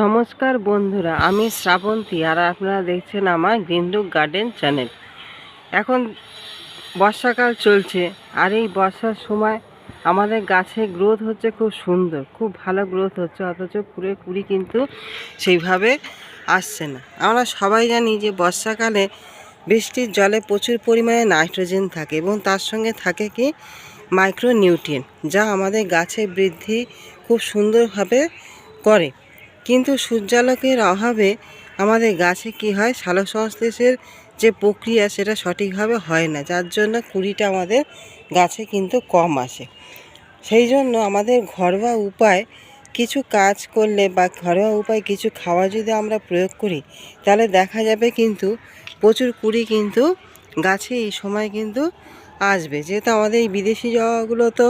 নমস্কার বন্ধুরা, আমি শ্রাবন্তী আর আপনারা দেখছেন আমার গ্রিনডুক গার্ডেন চ্যানেল। এখন বর্ষাকাল চলছে আর এই বর্ষার সময় আমাদের গাছে গ্রোথ হচ্ছে খুব সুন্দর, খুব ভালো গ্রোথ হচ্ছে, অথচ ফুলের কুড়ি কিন্তু সেইভাবে আসছে না। আমরা সবাই জানি যে বর্ষাকালে বৃষ্টির জলে প্রচুর পরিমাণে নাইট্রোজেন থাকে এবং তার সঙ্গে থাকে কি মাইক্রো নিউট্রিয়েন্ট যা আমাদের গাছের বৃদ্ধি খুব সুন্দরভাবে করে। কিন্তু সূর্যালোকের অভাবে আমাদের গাছে কি হয়? সালোক সংশ্লেষের যে প্রক্রিয়া সেটা সঠিকভাবে হয় না। যার জন্য কুড়িটা আমাদের গাছে কিন্তু কম আসে। সেই জন্য আমাদের ঘরোয়া উপায় কিছু কাজ করলে বা ঘরোয়া উপায় কিছু খাওয়া যদি আমরা প্রয়োগ করি, তাহলে দেখা যাবে কিন্তু প্রচুর কুড়ি কিন্তু গাছে এই সময় কিন্তু আসবে। যেহেতু আমাদের এই বিদেশি জবাগুলো তো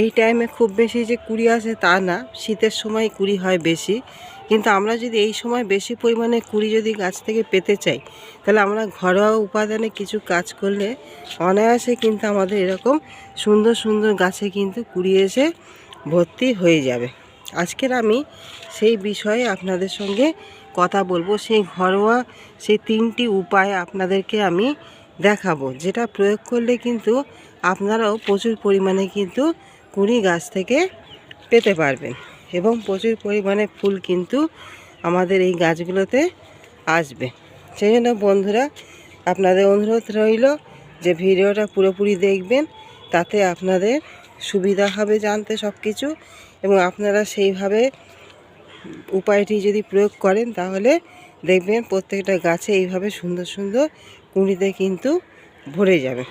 এই টাইমে খুব বেশি যে কুড়ি আসে তা না, শীতের সময় কুড়ি হয় বেশি। কিন্তু আমরা যদি এই সময় বেশি পরিমাণে কুড়ি যদি গাছ থেকে পেতে চাই, তাহলে আমরা ঘরোয়া উপাদানে কিছু কাজ করলে অনায়াসে কিন্তু আমাদের এরকম সুন্দর সুন্দর গাছে কিন্তু কুড়ি এসে ভর্তি হয়ে যাবে। আজকের আমি সেই বিষয়ে আপনাদের সঙ্গে কথা বলব। সেই ঘরোয়া, সেই তিনটি উপায় আপনাদেরকে আমি দেখাবো, যেটা প্রয়োগ করলে কিন্তু আপনারাও প্রচুর পরিমাণে কিন্তু কুড়ি গাছ থেকে পেতে পারবেন এবং প্রচুর পরিমাণে ফুল কিন্তু আমাদের এই গাছগুলোতে আসবে। সেই জন্য বন্ধুরা, আপনাদের অনুরোধ রইল যে ভিডিওটা পুরোপুরি দেখবেন, তাতে আপনাদের সুবিধা হবে জানতে সব কিছু এবং আপনারা সেইভাবে উপায়টি যদি প্রয়োগ করেন তাহলে দেখবেন প্রত্যেকটা গাছে এইভাবে সুন্দর সুন্দর কুঁড়িতে কিন্তু ভরে যাবে।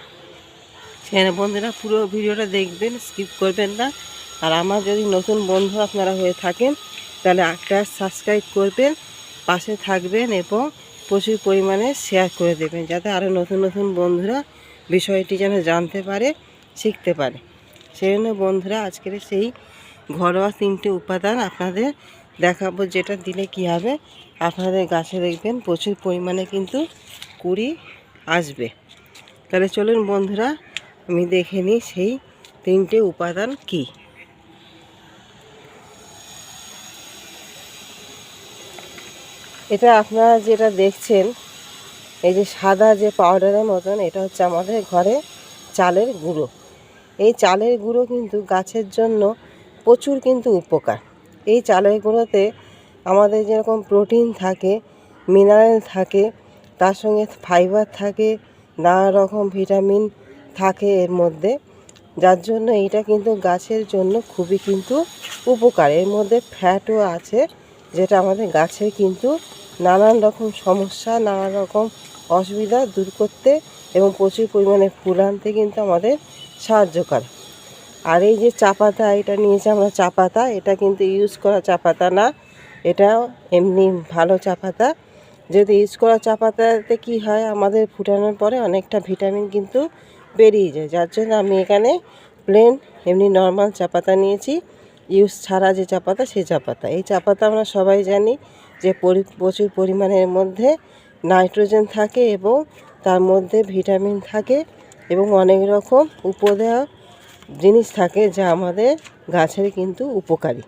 সেখানে বন্ধুরা, পুরো ভিডিওটা দেখবেন স্কিপ করবেন না। আর আমার যদি নতুন বন্ধু আপনারা হয়ে থাকেন, তাহলে একটা সাবস্ক্রাইব করবেন, পাশে থাকবেন এবং প্রচুর পরিমাণে শেয়ার করে দেবেন, যাতে আরও নতুন নতুন বন্ধুরা বিষয়টি যেন জানতে পারে, শিখতে পারে। সেই জন্য বন্ধুরা, আজকের সেই ঘরোয়া তিনটে উপাদান আপনাদের দেখাবো, যেটা দিলে কি হবে। আপনাদের গাছে দেখবেন প্রচুর পরিমাণে কিন্তু কুড়ি আসবে। তাহলে চলুন বন্ধুরা আমি দেখে নিই সেই তিনটে উপাদান কি। এটা আপনারা যেটা দেখছেন, এই যে সাদা যে পাউডারের মতন, এটা হচ্ছে আমাদের ঘরে চালের গুঁড়ো। এই চালের গুঁড়ো কিন্তু গাছের জন্য প্রচুর কিন্তু উপকার। এই চালের গুঁড়োতে আমাদের যেরকম প্রোটিন থাকে, মিনারেল থাকে, তার সঙ্গে ফাইবার থাকে, নানা রকম ভিটামিন থাকে এর মধ্যে। যার জন্য এটা কিন্তু গাছের জন্য খুবই কিন্তু উপকার। এর মধ্যে ফ্যাটও আছে, যেটা আমাদের গাছের কিন্তু নানান রকম সমস্যা নানা রকম অসুবিধা দূর করতে এবং প্রচুর পরিমাণে ফুল আনতে কিন্তু আমাদের সাহায্য করে। আর এই যে চা পাতা, এটা নিয়েছি আমরা চা পাতা। এটা কিন্তু ইউজ করা চা পাতা না। এটা এমনি ভালো চা পাতা। যদি ইউজ করা চা পাতাতে কী হয়, আমাদের ফুটানোর পরে অনেকটা ভিটামিন কিন্তু বেরিয়ে যায়। যার জন্য আমি এখানে প্লেন এমনি নর্মাল চা পাতা নিয়েছি। ইউজ ছাড়া যে চা পাতা সেই চা পাতা। এই চা পাতা আমরা সবাই জানি যে পরি- প্রচুর পরিমাণের মধ্যে নাইট্রোজেন থাকে এবং তার মধ্যে ভিটামিন থাকে এবং অনেক রকম উপদেয় জিনিস থাকে যা আমাদের গাছের কিন্তু উপকারী।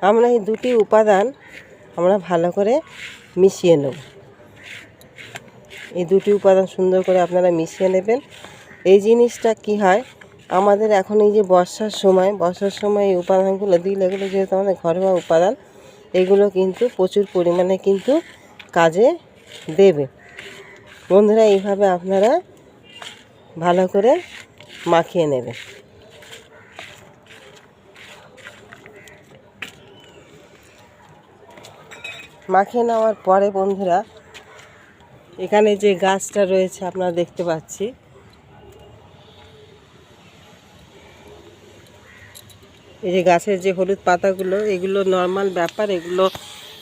আমরা এই দুটি উপাদান আমরা ভালো করে মিশিয়ে নেব। এই দুটি উপাদান সুন্দর করে আপনারা মিশিয়ে নেবেন। এই জিনিসটা কি হয়? আমাদের এখন এই যে বর্ষার সময় বর্ষার সময় এই উপাদানগুলো দিলে এগুলো যেহেতু আমাদের ঘরোয়া উপাদান, এগুলো কিন্তু প্রচুর পরিমাণে কিন্তু কাজে দেবে। বন্ধুরা, এইভাবে আপনারা ভালো করে মাখিয়ে নেবেন। মাখিয়ে নেওয়ার পরে বন্ধুরা এখানে যে গাছটা রয়েছে, আপনারা দেখতে পাচ্ছি। এই যে গাছের যে হলুদ পাতাগুলো, এগুলো নর্মাল ব্যাপার, এগুলো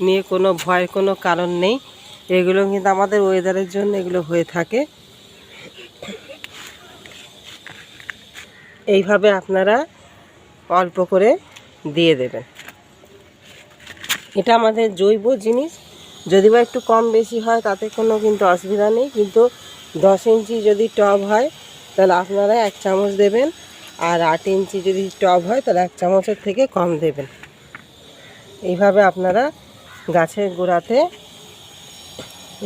নিয়ে কোনো ভয়ের কোনো কারণ নেই। এগুলো কিন্তু আমাদের ওয়েদারের জন্য এগুলো হয়ে থাকে। এইভাবে আপনারা অল্প করে দিয়ে দেবেন। এটা আমাদের জৈব জিনিস। যদি বা একটু কম বেশি হয়, তাতে কোনো কিন্তু অসুবিধা নেই। কিন্তু দশ ইঞ্চি যদি টব হয়, তাহলে আপনারা এক চামচ দেবেন। আর আট ইঞ্চি যদি টব হয়, তাহলে এক চামচের থেকে কম দেবেন। এইভাবে আপনারা গাছের গোড়াতে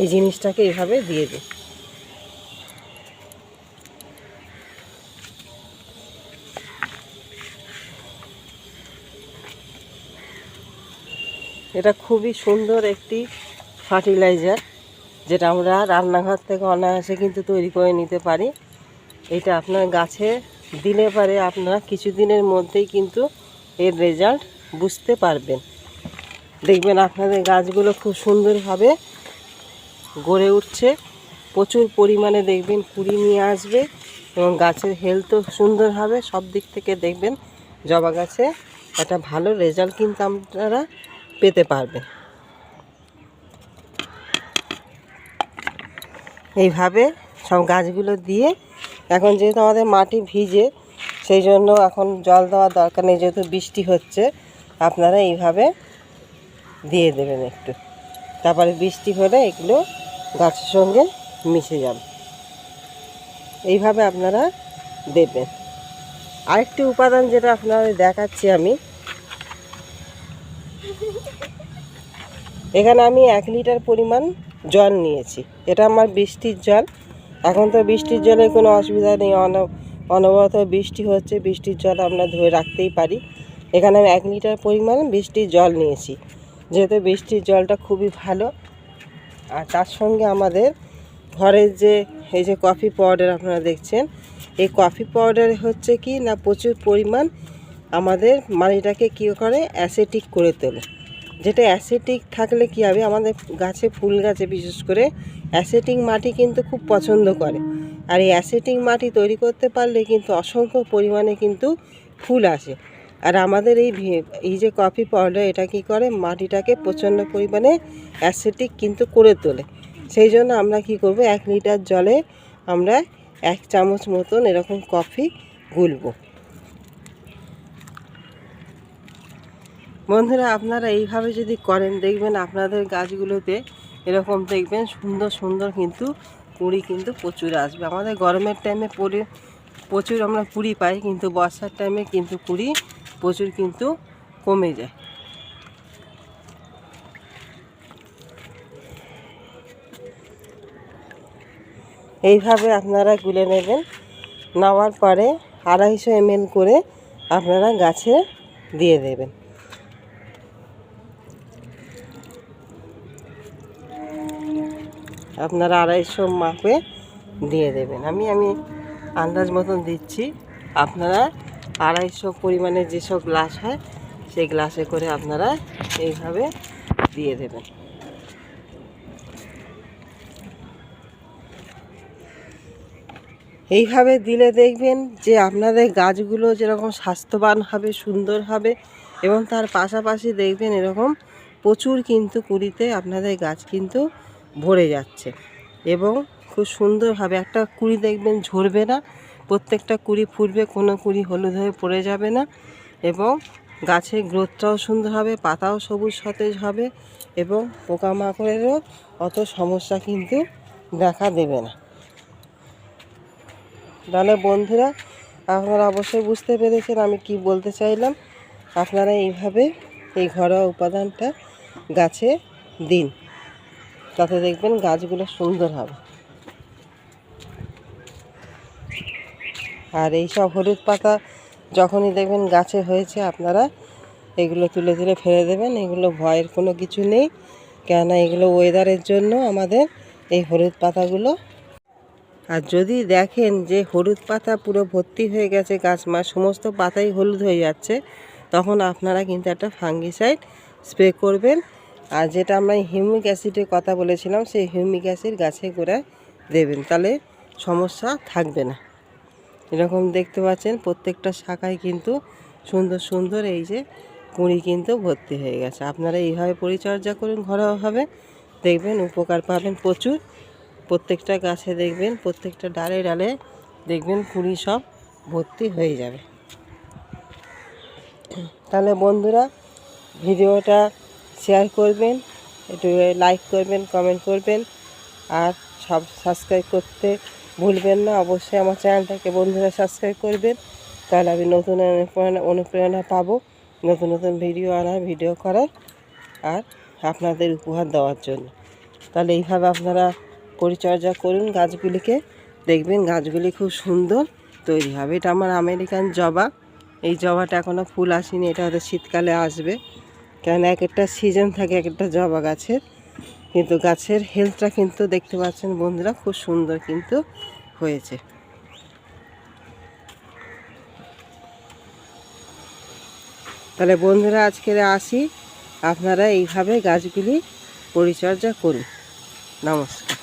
এই জিনিসটাকে এইভাবে দিয়ে দিন। এটা খুবই সুন্দর একটি ফার্টিলাইজার, যেটা আমরা রান্নাঘর থেকে অনায়াসে কিন্তু তৈরি করে নিতে পারি। এটা আপনার গাছে দিলে পারে আপনারা কিছুদিনের মধ্যেই কিন্তু এর রেজাল্ট বুঝতে পারবেন। দেখবেন আপনাদের গাছগুলো খুব সুন্দরভাবে গড়ে উঠছে। প্রচুর পরিমাণে দেখবেন কুড়ি নিয়ে আসবে এবং গাছের হেলথও সুন্দর হবে। সব দিক থেকে দেখবেন জবা গাছে একটা ভালো রেজাল্ট কিন্তু আপনারা পেতে পারবেন এইভাবে সব গাছগুলো দিয়ে এখন যেহেতু আমাদের মাটি ভিজে, সেই জন্য এখন জল দেওয়ার দরকার নেই, যেহেতু বৃষ্টি হচ্ছে, আপনারা এইভাবে দিয়ে দেবেন একটু। তারপরে বৃষ্টি হলে এগুলো গাছের সঙ্গে মিশে যাবে। এইভাবে আপনারা দেবেন। আরেকটি উপাদান যেটা আপনাদের দেখাচ্ছি আমি এখানে আমি এক লিটার পরিমাণ জল নিয়েছি। এটা আমার বৃষ্টির জল। এখন তো বৃষ্টির জলে কোনো অসুবিধা নেই। অন- অনবরত বৃষ্টি হচ্ছে, বৃষ্টির জল আমরা ধরে রাখতেই পারি। এখানে আমি এক লিটার পরিমাণ বৃষ্টির জল নিয়েছি। যেহেতু বৃষ্টির জলটা খুবই ভালো, আর তার সঙ্গে আমাদের ঘরের যে, এই যে কফি পাউডার আপনারা দেখছেন, এই কফি পাউডার হচ্ছে কি না প্রচুর পরিমাণ আমাদের মাটিটাকে কী করে, অ্যাসিটিক করে তোলে। যেটা অ্যাসিটিক থাকলে কি হবে? আমাদের গাছে ফুল গাছে বিশেষ করে অ্যাসিটিক মাটি কিন্তু খুব পছন্দ করে। আর এই অ্যাসিটিক মাটি তৈরি করতে পারলে কিন্তু অসংখ্য পরিমাণে কিন্তু ফুল আসে। আর আমাদের এই এই যে কফি পাউডার এটা কি করে? মাটিটাকে প্রচণ্ড পরিমাণে অ্যাসিটিক কিন্তু করে তোলে। সেই জন্য আমরা কি করব? এক লিটার জলে আমরা এক চামচ মতন এরকম কফি গুলবো। বন্ধুরা, আপনারা এইভাবে যদি করেন, দেখবেন আপনাদের গাছগুলোতে এরকম দেখবেন সুন্দর সুন্দর কিন্তু কুড়ি কিন্তু প্রচুর আসবে। আমাদের গরমের টাইমে পরে, প্রচুর আমরা কুড়ি পাই, কিন্তু বর্ষার টাইমে কিন্তু কুড়ি প্রচুর কিন্তু কমে যায়। এইভাবে আপনারা গুলে নেবেন, নেওয়ার পরে আড়াইশো এমএল করে আপনারা গাছে দিয়ে দেবেন। আপনারা আড়াইশো মাপে দিয়ে দেবেন। আমি আমি আন্দাজ মতন দিচ্ছি। আপনারা আড়াইশো পরিমাণে যেসব গ্লাস হয়, সেই গ্লাসে করে আপনারা এইভাবে দিয়ে দেবেন। এইভাবে দিলে দেখবেন যে আপনাদের গাছগুলো যেরকম স্বাস্থ্যবান হবে, সুন্দর হবে এবং তার পাশাপাশি দেখবেন এরকম প্রচুর কিন্তু কুড়িতে আপনাদের গাছ কিন্তু ভরে যাচ্ছে। এবং খুব সুন্দরভাবে একটা কুড়ি দেখবেন ঝরবে না, প্রত্যেকটা কুড়ি ফুটবে, কোনো কুড়ি হলুদ হয়ে পড়ে যাবে না এবং গাছের গ্রোথটাও সুন্দর হবে, পাতাও সবুজ সতেজ হবে এবং পোকামাকড়েরও অত সমস্যা কিন্তু দেখা দেবে না। তাহলে বন্ধুরা, আপনারা অবশ্যই বুঝতে পেরেছেন আমি কি বলতে চাইলাম। আপনারা এইভাবে এই ঘরোয়া উপাদানটা গাছে দিন। তাতে দেখবেন গাছগুলো সুন্দর হবে। আর এই সব হলুদ পাতা যখনই দেখবেন গাছে হয়েছে, আপনারা এগুলো তুলে তুলে ফেলে দেবেন। এগুলো ভয়ের কোনো কিছু নেই, কেননা এগুলো ওয়েদারের জন্য আমাদের এই হলুদ পাতাগুলো। আর যদি দেখেন যে হলুদ পাতা পুরো ভর্তি হয়ে গেছে গাছ মাছ সমস্ত পাতাই হলুদ হয়ে যাচ্ছে, তখন আপনারা কিন্তু একটা ফাঙ্গিসাইড স্প্রে করবেন। আর যেটা আমরা হিউমিক অ্যাসিডের কথা বলেছিলাম, সেই হিউমিক অ্যাসিড গাছে গোড়ায় দেবেন, তাহলে সমস্যা থাকবে না। এরকম দেখতে পাচ্ছেন, প্রত্যেকটা শাখায় কিন্তু সুন্দর সুন্দর এই যে কুঁড়ি কিন্তু ভর্তি হয়ে গেছে। আপনারা এইভাবে পরিচর্যা করুন, ঘরোয়াভাবে। দেখবেন উপকার পাবেন প্রচুর। প্রত্যেকটা গাছে দেখবেন, প্রত্যেকটা ডালে ডালে দেখবেন কুঁড়ি সব ভর্তি হয়ে যাবে। তাহলে বন্ধুরা, ভিডিওটা শেয়ার করবেন, একটু লাইক করবেন কমেন্ট করবেন, আর সব সাবস্ক্রাইব করতে ভুলবেন না। অবশ্যই আমার চ্যানেলটাকে বন্ধুরা সাবস্ক্রাইব করবেন, তাহলে আমি নতুন অনুপ্রেরণা অনুপ্রেরণা পাবো। নতুন নতুন ভিডিও আনার ভিডিও করার, আর আপনাদের উপহার দেওয়ার জন্য। তাহলে এইভাবে আপনারা পরিচর্যা করুন গাছগুলিকে, দেখবেন গাছগুলি খুব সুন্দর তৈরি হবে। এটা আমার আমেরিকান জবা। এই জবাটা এখনও ফুল আসেনি, এটা হয়তো শীতকালে আসবে। কেন এক একটা সিজন থাকে, এক একটা জবা গাছের। কিন্তু গাছের হেলথটা কিন্তু দেখতে পাচ্ছেন বন্ধুরা, খুব সুন্দর কিন্তু হয়েছে। তাহলে বন্ধুরা, আজকের আসি। আপনারা এইভাবে গাছগুলি পরিচর্যা করুন। নমস্কার।